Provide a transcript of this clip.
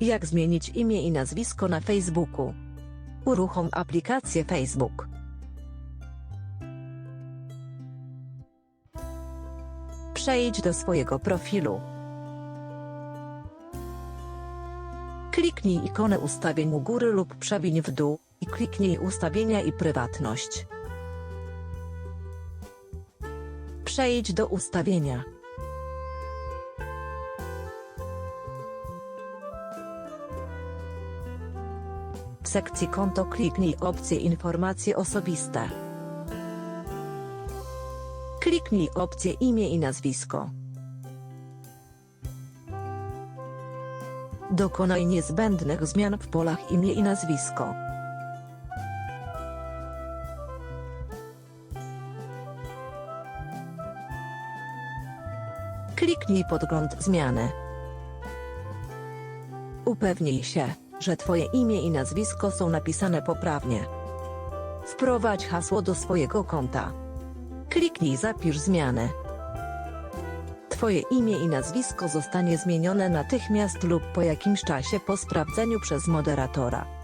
Jak zmienić imię i nazwisko na Facebooku? Uruchom aplikację Facebook. Przejdź do swojego profilu. Kliknij ikonę ustawień u góry lub przewiń w dół i kliknij ustawienia i prywatność. Przejdź do ustawienia. W sekcji konto kliknij opcję informacje osobiste. Kliknij opcję imię i nazwisko. Dokonaj niezbędnych zmian w polach imię i nazwisko. Kliknij podgląd zmiany. Upewnij się, że Twoje imię i nazwisko są napisane poprawnie. Wprowadź hasło do swojego konta. Kliknij Zapisz zmiany. Twoje imię i nazwisko zostanie zmienione natychmiast lub po jakimś czasie po sprawdzeniu przez moderatora.